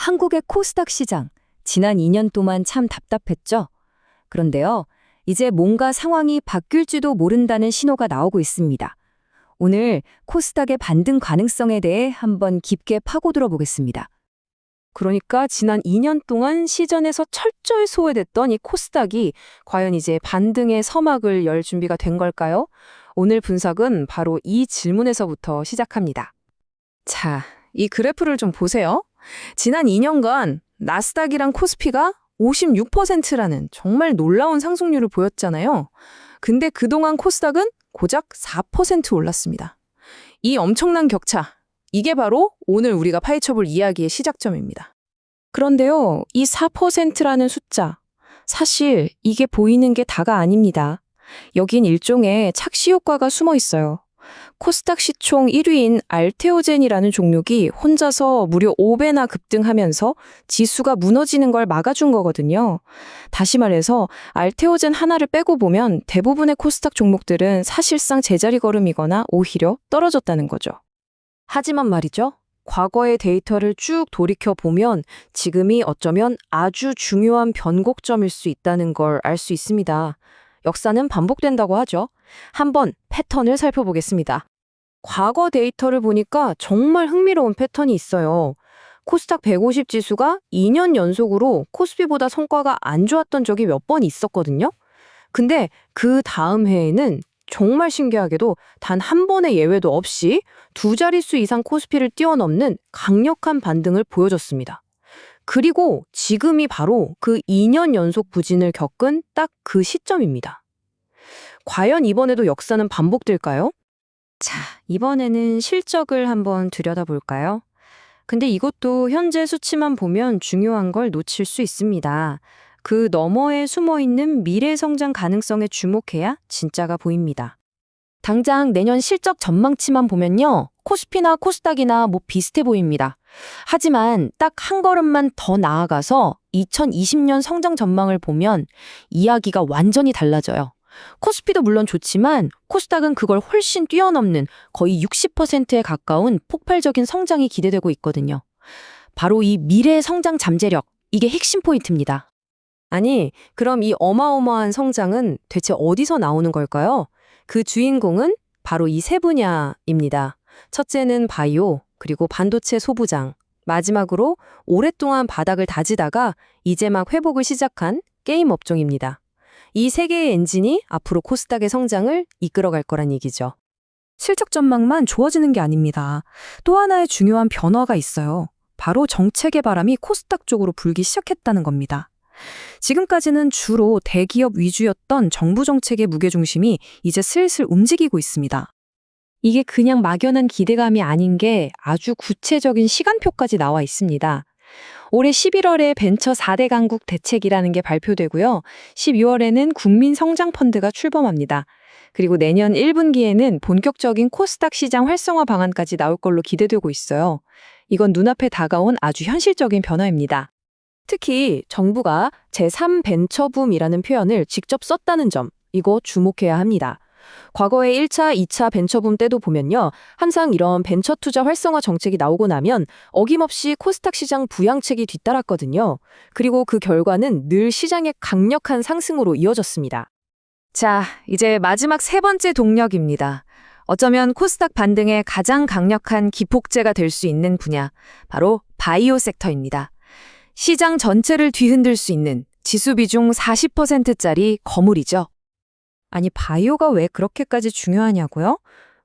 한국의 코스닥 시장, 지난 2년 동안 참 답답했죠? 그런데요, 이제 뭔가 상황이 바뀔지도 모른다는 신호가 나오고 있습니다. 오늘 코스닥의 반등 가능성에 대해 한번 깊게 파고들어 보겠습니다. 그러니까 지난 2년 동안 시전에서 철저히 소외됐던 이 코스닥이 과연 이제 반등의 서막을 열 준비가 된 걸까요? 오늘 분석은 바로 이 질문에서부터 시작합니다. 자, 이 그래프를 좀 보세요. 지난 2년간 나스닥이랑 코스피가 56%라는 정말 놀라운 상승률을 보였잖아요. 근데 그동안 코스닥은 고작 4% 올랐습니다. 이 엄청난 격차, 이게 바로 오늘 우리가 파헤쳐볼 이야기의 시작점입니다. 그런데요, 이 4%라는 숫자, 사실 이게 보이는 게 다가 아닙니다. 여긴 일종의 착시 효과가 숨어 있어요. 코스닥 시총 1위인 알테오젠이라는 종목이 혼자서 무려 5배나 급등하면서 지수가 무너지는 걸 막아준 거거든요. 다시 말해서 알테오젠 하나를 빼고 보면 대부분의 코스닥 종목들은 사실상 제자리 걸음이거나 오히려 떨어졌다는 거죠. 하지만 말이죠. 과거의 데이터를 쭉 돌이켜 보면 지금이 어쩌면 아주 중요한 변곡점일 수 있다는 걸 알 수 있습니다. 역사는 반복된다고 하죠. 한번 패턴을 살펴보겠습니다. 과거 데이터를 보니까 정말 흥미로운 패턴이 있어요. 코스닥 150 지수가 2년 연속으로 코스피보다 성과가 안 좋았던 적이 몇 번 있었거든요. 근데 그 다음 해에는 정말 신기하게도 단 한 번의 예외도 없이 두 자릿수 이상 코스피를 뛰어넘는 강력한 반등을 보여줬습니다. 그리고 지금이 바로 그 2년 연속 부진을 겪은 딱 그 시점입니다. 과연 이번에도 역사는 반복될까요? 자, 이번에는 실적을 한번 들여다볼까요? 근데 이것도 현재 수치만 보면 중요한 걸 놓칠 수 있습니다. 그 너머에 숨어 있는 미래 성장 가능성에 주목해야 진짜가 보입니다. 당장 내년 실적 전망치만 보면요. 코스피나 코스닥이나 뭐 비슷해 보입니다. 하지만 딱 한 걸음만 더 나아가서 2020년 성장 전망을 보면 이야기가 완전히 달라져요. 코스피도 물론 좋지만 코스닥은 그걸 훨씬 뛰어넘는 거의 60%에 가까운 폭발적인 성장이 기대되고 있거든요. 바로 이 미래 성장 잠재력, 이게 핵심 포인트입니다. 아니, 그럼 이 어마어마한 성장은 대체 어디서 나오는 걸까요? 그 주인공은 바로 이 세 분야입니다. 첫째는 바이오, 그리고 반도체 소부장, 마지막으로 오랫동안 바닥을 다지다가 이제 막 회복을 시작한 게임 업종입니다. 이 세 개의 엔진이 앞으로 코스닥의 성장을 이끌어갈 거란 얘기죠. 실적 전망만 좋아지는 게 아닙니다. 또 하나의 중요한 변화가 있어요. 바로 정책의 바람이 코스닥 쪽으로 불기 시작했다는 겁니다. 지금까지는 주로 대기업 위주였던 정부 정책의 무게중심이 이제 슬슬 움직이고 있습니다. 이게 그냥 막연한 기대감이 아닌 게 아주 구체적인 시간표까지 나와 있습니다. 올해 11월에 벤처 4대 강국 대책이라는 게 발표되고요. 12월에는 국민성장펀드가 출범합니다. 그리고 내년 1분기에는 본격적인 코스닥 시장 활성화 방안까지 나올 걸로 기대되고 있어요. 이건 눈앞에 다가온 아주 현실적인 변화입니다. 특히 정부가 제3벤처붐이라는 표현을 직접 썼다는 점, 이거 주목해야 합니다. 과거의 1차, 2차 벤처붐 때도 보면요. 항상 이런 벤처 투자 활성화 정책이 나오고 나면 어김없이 코스닥 시장 부양책이 뒤따랐거든요. 그리고 그 결과는 늘 시장의 강력한 상승으로 이어졌습니다. 자, 이제 마지막 세 번째 동력입니다. 어쩌면 코스닥 반등의 가장 강력한 기폭제가 될 수 있는 분야, 바로 바이오 섹터입니다. 시장 전체를 뒤흔들 수 있는 지수 비중 40%짜리 거물이죠. 아니, 바이오가 왜 그렇게까지 중요하냐고요?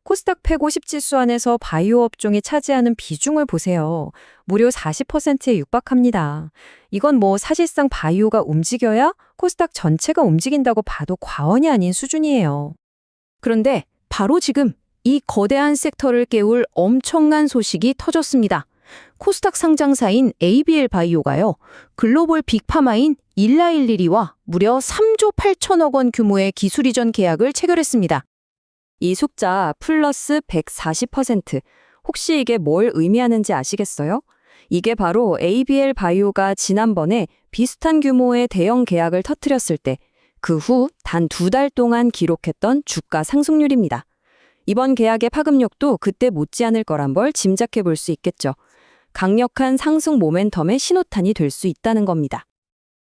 코스닥 150 지수 안에서 바이오 업종이 차지하는 비중을 보세요. 무려 40%에 육박합니다. 이건 뭐 사실상 바이오가 움직여야 코스닥 전체가 움직인다고 봐도 과언이 아닌 수준이에요. 그런데 바로 지금 이 거대한 섹터를 깨울 엄청난 소식이 터졌습니다. 코스닥 상장사인 ABL 바이오가요. 글로벌 빅파마인 일라일리리와 무려 3조 8천억 원 규모의 기술 이전 계약을 체결했습니다. 이 숫자 플러스 140%. 혹시 이게 뭘 의미하는지 아시겠어요? 이게 바로 ABL 바이오가 지난번에 비슷한 규모의 대형 계약을 터뜨렸을 때 그 후 단 두 달 동안 기록했던 주가 상승률입니다. 이번 계약의 파급력도 그때 못지않을 거란 걸 짐작해 볼 수 있겠죠. 강력한 상승 모멘텀의 신호탄이 될 수 있다는 겁니다.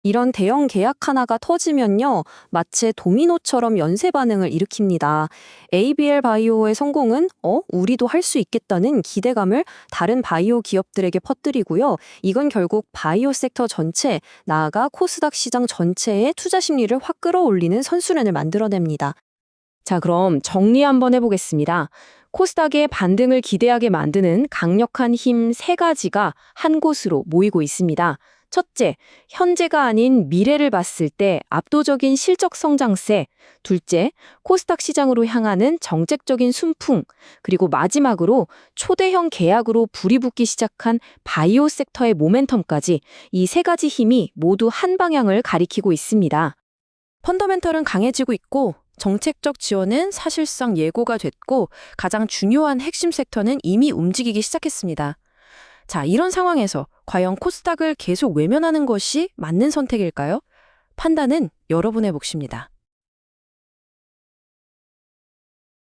이런 대형 계약 하나가 터지면요, 마치 도미노처럼 연쇄 반응을 일으킵니다. ABL 바이오의 성공은, 어, 우리도 할 수 있겠다는 기대감을 다른 바이오 기업들에게 퍼뜨리고요. 이건 결국 바이오 섹터 전체, 나아가 코스닥 시장 전체의 투자 심리를 확 끌어올리는 선수련을 만들어냅니다. 자, 그럼 정리 한번 해보겠습니다. 코스닥의 반등을 기대하게 만드는 강력한 힘 세 가지가 한 곳으로 모이고 있습니다. 첫째, 현재가 아닌 미래를 봤을 때 압도적인 실적 성장세. 둘째, 코스닥 시장으로 향하는 정책적인 순풍. 그리고 마지막으로 초대형 계약으로 불이 붙기 시작한 바이오 섹터의 모멘텀까지 이 세 가지 힘이 모두 한 방향을 가리키고 있습니다. 펀더멘털은 강해지고 있고 정책적 지원은 사실상 예고가 됐고 가장 중요한 핵심 섹터는 이미 움직이기 시작했습니다. 자, 이런 상황에서 과연 코스닥을 계속 외면하는 것이 맞는 선택일까요? 판단은 여러분의 몫입니다.